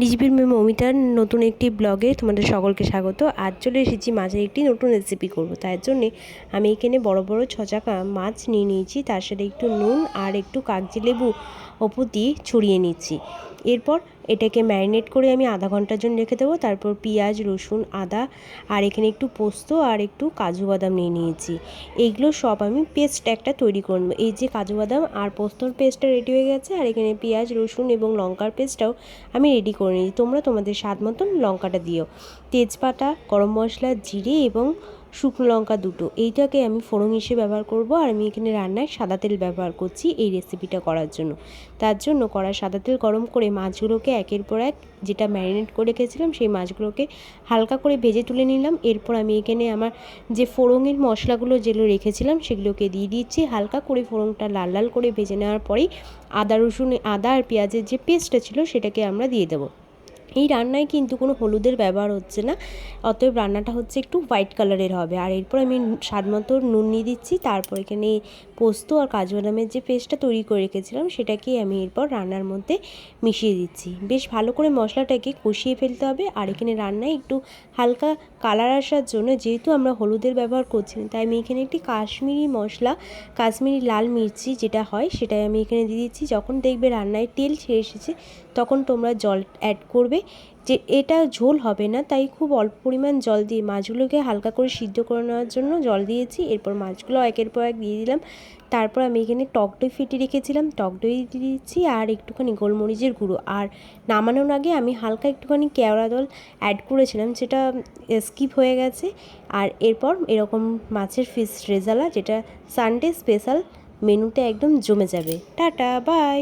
ডিজিপির মেম অমিতার নতুন একটি ব্লগে তোমাদের সকলকে স্বাগত। আজ চলে এসেছি মাছের একটি নতুন রেসিপি করব। তার জন্যে আমি এখানে বড় বড় ছচাকা মাছ নিয়ে নিয়েছি। তার সাথে একটু নুন আর একটু কাগজি লেবু ওপর দিয়ে ছড়িয়ে নিচ্ছি। এরপর এটাকে ম্যারিনেট করে আমি আধা ঘণ্টার জন্য রেখে দেবো। তারপর পেঁয়াজ, রসুন, আদা আর এখানে একটু পোস্ত আর একটু কাজু বাদাম নিয়ে নিয়েছি। এইগুলো সব আমি পেস্ট একটা তৈরি করব এই যে কাজু বাদাম আর পোস্তর পেস্টটা রেডি হয়ে গেছে আর এখানে পেঁয়াজ, রসুন এবং লঙ্কার পেস্টটাও আমি রেডি করে নিয়েছি। তোমরা তোমাদের স্বাদ মতন লঙ্কাটা দিও। তেজপাতা, গরম মশলা, জিরে এবং শুকনো লঙ্কা দুটো। এইটাকে আমি ফোড়ন হিসেবে ব্যবহার করব আর আমি এখানে রান্নায় সাদা তেল ব্যবহার করছি এই রেসিপিটা করার জন্য। তার জন্য কড়া সাদা তেল গরম করে মাছগুলোকে একের পর এক যেটা ম্যারিনেট করে রেখেছিলাম সেই মাছগুলোকে হালকা করে ভেজে তুলে নিলাম। এরপর আমি এখানে আমার যে ফোড়নের মশলাগুলো যেগুলো রেখেছিলাম সেগুলোকে দিয়ে দিচ্ছি। হালকা করে ফোড়নটা লাল লাল করে ভেজে নেওয়ার পরেই আদা রসুন, আদা আর পেঁয়াজের যে পেস্টটা ছিল সেটাকে আমরা দিয়ে দেবো। এই রান্নায় কিন্তু কোনো হলুদের ব্যবহার হচ্ছে না। অতএব রান্নাটা হচ্ছে একটু হোয়াইট কালারের হবে। আর এরপর আমি স্বাদ মতো নুন নিয়ে দিচ্ছি, তারপর এখানে পোস্ত আর কাজু বাদামের যে পেস্টটা তৈরি করে রেখেছিলাম সেটাকে আমি এরপর রান্নার মধ্যে মিশিয়ে দিচ্ছি। বেশ ভালো করে মশলাটাকে কষিয়ে ফেলতে হবে। আর এখানে রান্নায় একটু হালকা কালার আসার জন্য যেহেতু আমরা হলুদের ব্যবহার করছি তাই আমি এখানে একটি কাশ্মীরি মশলা, কাশ্মীরি লাল মির্চি যেটা হয়, সেটাই আমি এখানে দিয়ে দিচ্ছি। যখন দেখবে রান্নায় তেল ছেড়ে এসেছে, তখন তোমরা জল অ্যাড করবে। যে এটা ঝোল হবে না, তাই খুব অল্প পরিমাণ জল দিয়ে মাছগুলোকে হালকা করে সিদ্ধ করে নেওয়ার জন্য জল দিয়েছি। এরপর মাছগুলো একের পর এক দিয়ে দিলাম। তারপর আমি এখানে টক দই ফেটে রেখেছিলাম। টক দই দিয়ে দিচ্ছি আর একটুখানি গোলমরিচের গুঁড়ো। আর নামানোর আগে আমি হালকা একটুখানি কেওড়া দল অ্যাড করেছিলাম যেটা স্কিপ হয়ে গেছে। আর এরপর এরকম মাছের ফিশ রেজালা যেটা সানডে স্পেশাল মেনুতে একদম জমে যাবে। Tata bye